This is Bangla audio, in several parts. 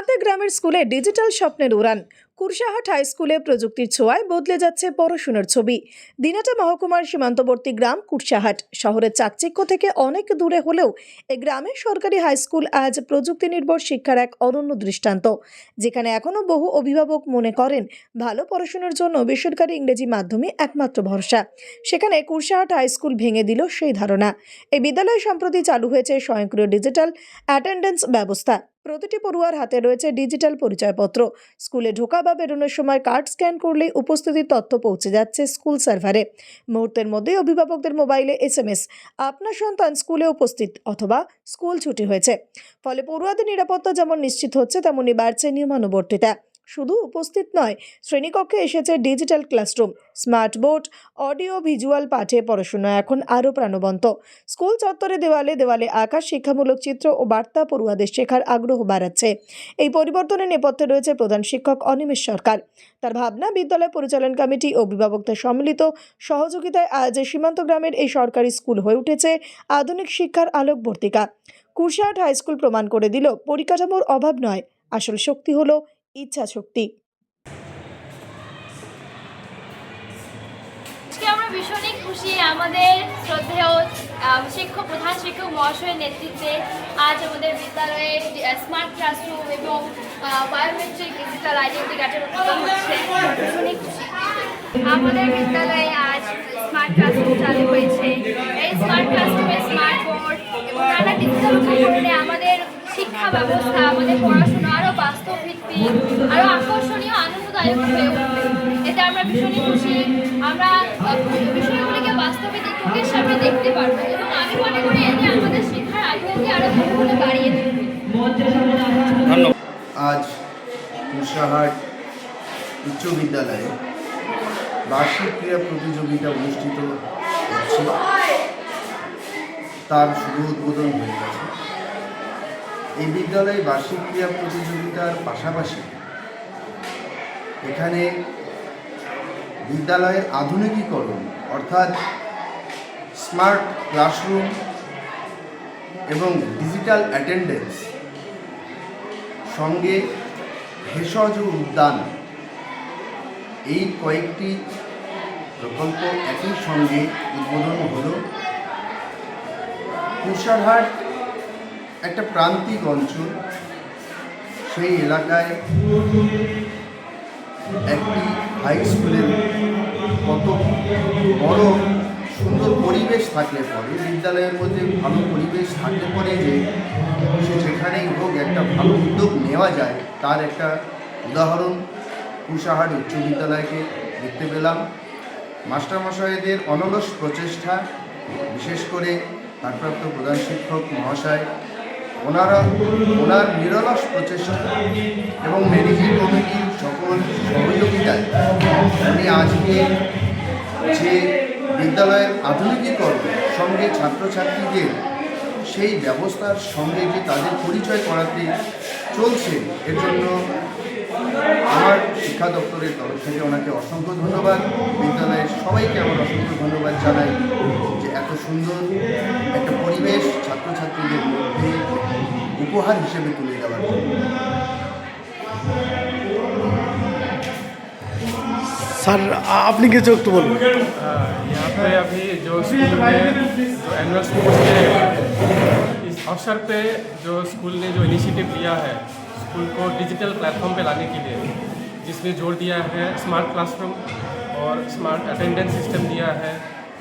সীমান্তে গ্রামের স্কুলে ডিজিটাল স্বপ্নের উড়ান। কুরসাহাট হাই স্কুলে প্রযুক্তির ছোঁয়ায় বদলে যাচ্ছে পড়াশোনার ছবি। দিনাটা মহকুমার সীমান্তবর্তী গ্রাম কুরসাহাট শহরের চাকচিক্য থেকে অনেক দূরে হলেও এই গ্রামের সরকারি হাই স্কুল আজ প্রযুক্তি নির্ভর শিক্ষার এক অনন্য দৃষ্টান্ত, যেখানে এখনও বহু অভিভাবক মনে করেন, ভালো পড়াশোনার জন্য বেসরকারি ইংরেজি মাধ্যমে একমাত্র ভরসা। সেখানে কুরসাহাট হাই স্কুল ভেঙে দিল সেই ধারণা। এই বিদ্যালয়ে সম্প্রতি চালু হয়েছে স্বয়ংক্রিয় ডিজিটাল অ্যাটেন্ডেন্স ব্যবস্থা। প্রতিটি পড়ুয়ার হাতে রয়েছে ডিজিটাল পরিচয়পত্র। স্কুলে ঢোকা বা বেরোনোর সময় কার্ড স্ক্যান করলে উপস্থিতির তথ্য পৌঁছে যাচ্ছে স্কুল সার্ভারে। মুহূর্তের মধ্যেই অভিভাবকদের মোবাইলে এস এম এস আপনার সন্তান স্কুলে উপস্থিত অথবা স্কুল ছুটি হয়েছে। ফলে পড়ুয়াদের নিরাপত্তা যেমন নিশ্চিত হচ্ছে তেমনই বাড়ছে নিয়মানুবর্তিতা। শুধু উপস্থিত নয়, শ্রেণীকক্ষে এসেছে digital classroom, smart board, audio, visual পাঠে পড়াশোনা, এখন আরও প্রাণবন্ত। স্কুল চত্বরে দেওয়ালে দেওয়ালে আঁকা শিক্ষামূলক চিত্র ও বার্তা পড়ুয়াদের শেখার আগ্রহ বাড়াচ্ছে। এই পরিবর্তনের নেপথ্যে রয়েছে প্রধান শিক্ষক অনিমেষ সরকার। তার ভাবনা, বিদ্যালয় পরিচালন কমিটি ও অভিভাবকদের সম্মিলিত সহযোগিতায় আজ সীমান্ত গ্রামের এই সরকারি স্কুল হয়ে উঠেছে আধুনিক শিক্ষার আলোকবর্তিকা কুরশাহাট হাই স্কুল প্রমাণ করে দিল, পরিকাঠামোর অভাব নয়, আসল শক্তি হলো ইচ্ছা শক্তি। আমরা ভীষণই খুশি। আমাদের শ্রদ্ধেয় শিক্ষক, প্রধান শিক্ষক মহাশয়ের নেতৃত্বে আজ আমাদের বিদ্যালয়ে স্মার্ট ক্লাসরুম এবং বায়োমেট্রিক ডিজিটাল আইডেন্টি কার্ডের হচ্ছে। ভীষণই খুশি। আমাদের বিদ্যালয়ে আজ স্মার্ট ক্লাসরুম চালু হয়েছে। এই স্মার্ট ক্লাসরুমে স্মার্ট বোর্ড এবং নানা ডিজিটাল উপকরণে আমাদের শিক্ষা ব্যবস্থা আমাদের পড়াশোনা আরও বাস্তব ভিত্তিক আরও আকর্ষণীয় আনন্দদায়ক হয়ে উঠবে। এতে আমরা ভীষণই খুশি। আমরা বিষয়গুলিকে বাস্তবে চোখের সামনে দেখতে পারব এবং আমি মনে করি এতে আমাদের শিক্ষার আগ্রহকে আরও বহুগুণে বাড়িয়ে তুলবে। আজ কুশাহাট উচ্চ বিদ্যালয়ে বার্ষিক ক্রীড়া প্রতিযোগিতা অনুষ্ঠিত হচ্ছে। তার শুভ উদ্বোধন হয়ে গেছে। এই বিদ্যালয়ে বার্ষিক ক্রীড়া প্রতিযোগিতার পাশাপাশি এখানে বিদ্যালয়ের আধুনিকীকরণ, অর্থাৎ স্মার্ট ক্লাসরুম এবং ডিজিটাল অ্যাটেন্ডেন্স সঙ্গে ভেষজ উদ্যান, এই কয়েকটি প্রকল্প একই সঙ্গে উদ্বোধন হলো। কুশারহাট একটা প্রান্তিক অঞ্চল। সেই এলাকায় একটি হাই স্কুলের কত বড় সুন্দর পরিবেশ থাকলে পরে, বিদ্যালয়ের মধ্যে ভালো পরিবেশ থাকলে পরে যে সে যেখানেই হোক একটা ভালো উদ্যোগ নেওয়া যায়, তার একটা উদাহরণ কুশাহার উচ্চ বিদ্যালয়কে দেখতে পেলাম। মাস্টারমশাইদের অনলস প্রচেষ্টা, বিশেষ করে ভারপ্রাপ্ত প্রধান শিক্ষক মহাশয় ওনারা, ওনার নিরলস প্রচেষ্টা এবং ম্যানেজিং কমিটির সকল সহযোগিতায় উনি আজকে যে বিদ্যালয়ের আধুনিকীকরণ সঙ্গে ছাত্রছাত্রীদের সেই ব্যবস্থার সঙ্গে যে তাদের পরিচয় করাতে চলছে, এর জন্য আমার শিক্ষা দপ্তরের তরফ থেকে ওনাকে অসংখ্য ধন্যবাদ। বিদ্যালয়ের সবাইকে আমার অসংখ্য ধন্যবাদ জানাই যে এত সুন্দর একটা পরিবেশ ছাত্রছাত্রীদের উপহার হিসেবে তুলে দেওয়ার জন্য স্যার আ- আপনি কিছু একটু বলুন यहाँ पे अभी जो स्कूल में जो एनुअल स्पोर्ट्स डे है इस अवसर पे जो स्कूल ने जो इनिशिएटिव लिया है स्कूल को डिजिटल प्लेटफॉर्म पे लाने के लिए जिसमें जोर दिया है स्मार्ट क्लासरूम और स्मार्ट अटेंडेंस सिस्टम दिया है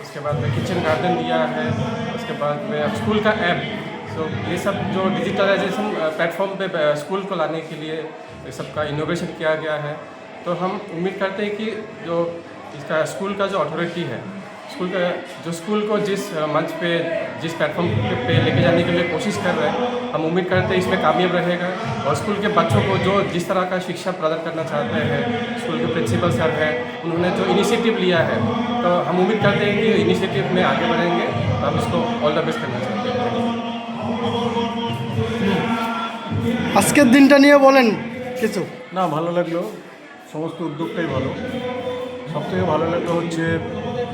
उसके बाद में किचन गार्डन दिया है उसके बाद में अब स्कूल का ऐप सो ये सब जो डिजिटलाइजेशन प्लेटफॉर्म पे स्कूल को लाने के लिए ये सबका इनोवेशन किया गया है। तो हम उम्मीद करते हैं कि जो इसका स्कूल का जो अथॉरिटी है स्कूल का जो स्कूल को जिस मंच पे, जिस प्लेटफॉर्म पे लेके जाने के लिए कोशिश कर रहे हैं, हम उम्मीद करते हैं इसमें कामयाब रहेगा। और स्कूल के बच्चों को जो जिस तरह का शिक्षा प्रदान करना चाहते हैं स्कूल के प्रिंसिपल सर हैं, उन्होंने जो इनिशिएटिव लिया है तो हम उम्मीद करते हैं कि इनिशिएटिव में आगे बढ़ेंगे तो हम इसको ऑल द बेस्ट करना चाहते हैं। আজকের দিনটা নিয়ে বলেন কিছু। না, ভালো লাগল। সমস্ত উদ্যোগটাই ভালো। সবথেকে ভালো লাগল হচ্ছে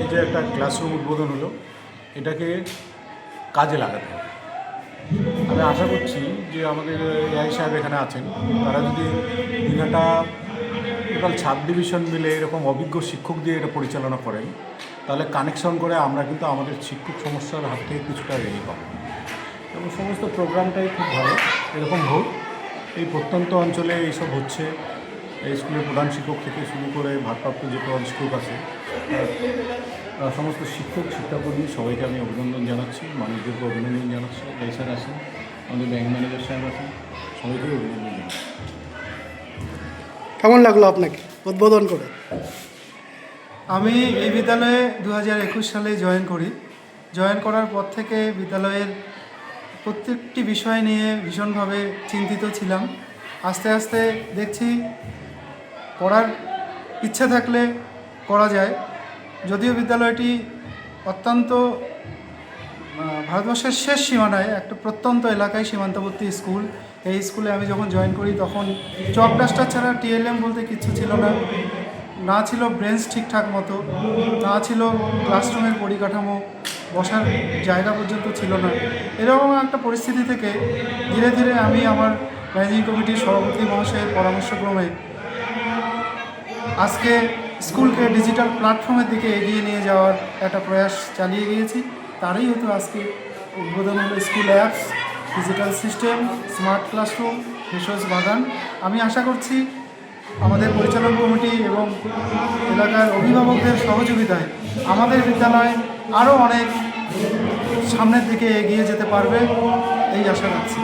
এই যে একটা ক্লাসরুম উদ্বোধন হলো, এটাকে কাজে লাগাতে হবে। আমি আশা করছি যে আমাদের এআই সাহেব এখানে আছেন, তারা যদি দিনাটা টোটাল সাত ডিভিশন মিলে এরকম অভিজ্ঞ শিক্ষক দিয়ে এটা পরিচালনা করেন, তাহলে কানেকশন করে আমরা কিন্তু আমাদের শিক্ষক সমস্যার হাত থেকে কিছুটা রেহাই পাবো। এবং সমস্ত প্রোগ্রামটাই খুব ভালো এরকম হোক এই প্রত্যন্ত অঞ্চলে এইসব হচ্ছে। এই স্কুলের প্রধান শিক্ষক থেকে শুরু করে ভারপ্রাপ্ত যে প্রধান শিক্ষক আছে সমস্ত শিক্ষক শিক্ষাকর্মী সবাইকে আমি অভিনন্দন জানাচ্ছি মানুষদেরকে অভিনন্দন জানাচ্ছি। এই স্যার আছেন আমাদের ব্যাংক ম্যানেজার সাহেব আছেন সবাইকে অভিনন্দন জানাচ্ছি। কেমন লাগল আপনাকে? উদ্বোধন করে। আমি এই বিদ্যালয়ে দু হাজার একুশ সালে জয়েন করি। জয়েন করার পর থেকে বিদ্যালয়ের প্রত্যেকটি বিষয় নিয়ে ভীষণভাবে চিন্তিত ছিলাম। আস্তে আস্তে দেখছি পড়ার ইচ্ছা থাকলে করা যায়। যদিও বিদ্যালয়টি অত্যন্ত ভারতবর্ষের শেষ সীমানায়, একটা প্রত্যন্ত এলাকায় সীমান্তবর্তী স্কুল। এই স্কুলে আমি যখন জয়েন করি তখন চক ডাস্টার ছাড়া টিএলএম বলতে কিচ্ছু ছিল না। না ছিল ব্রেঞ্চ ঠিকঠাক মতো, না ছিল ক্লাসরুমের পরিকাঠামো বসার জায়গা পর্যন্ত ছিল না। এরকম একটা পরিস্থিতি থেকে ধীরে ধীরে আমি আমার ম্যানেজিং কমিটির সভাপতি মহাশয়ের পরামর্শক্রমে আজকে স্কুলকে ডিজিটাল প্ল্যাটফর্মের দিকে এগিয়ে নিয়ে যাওয়ার একটা প্রয়াস চালিয়ে গিয়েছি। তারই হয়তো আজকে উদ্বোধন হলো school apps, digital system, smart classroom, ভেষজ বাগান। আমি আশা করছি আমাদের পরিচালন কমিটি এবং এলাকার অভিভাবকদের সহযোগিতায় আমাদের বিদ্যালয় আরও অনেক সামনের দিকে এগিয়ে যেতে পারবে এই আশা রাখছি।